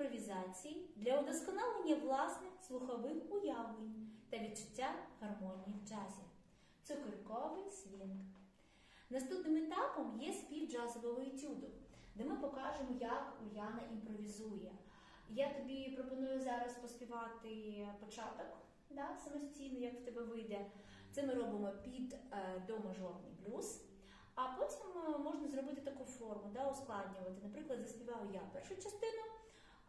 імпровізації для удосконалення власних слухових уявлень та відчуття гармонії в джазі. Цукерковий свінг. Наступним етапом є спів джазового етюду, де ми покажемо, як Уляна імпровізує. Я тобі пропоную зараз поспівати початок да, самостійно, як в тебе вийде. Це ми робимо під е, до мажорний блюз. А потім е, можна зробити таку форму, да, ускладнювати. Наприклад, заспіваю я першу частину,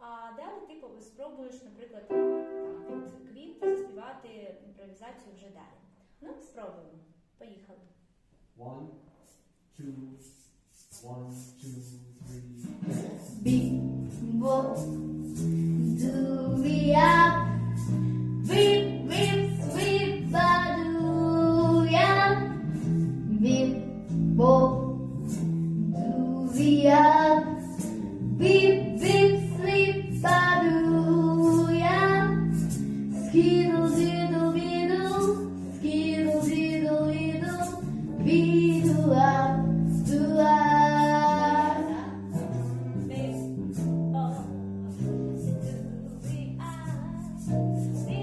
а далі типу, ти спробуєш, наприклад, там, від квітки заспівати імпровізацію вже далі. Ну, спробуємо. Поїхали. One, two, one, two, three. Бімбо, дурія, біп, біп, біп, бадуя, бімбо, дурія. Sim.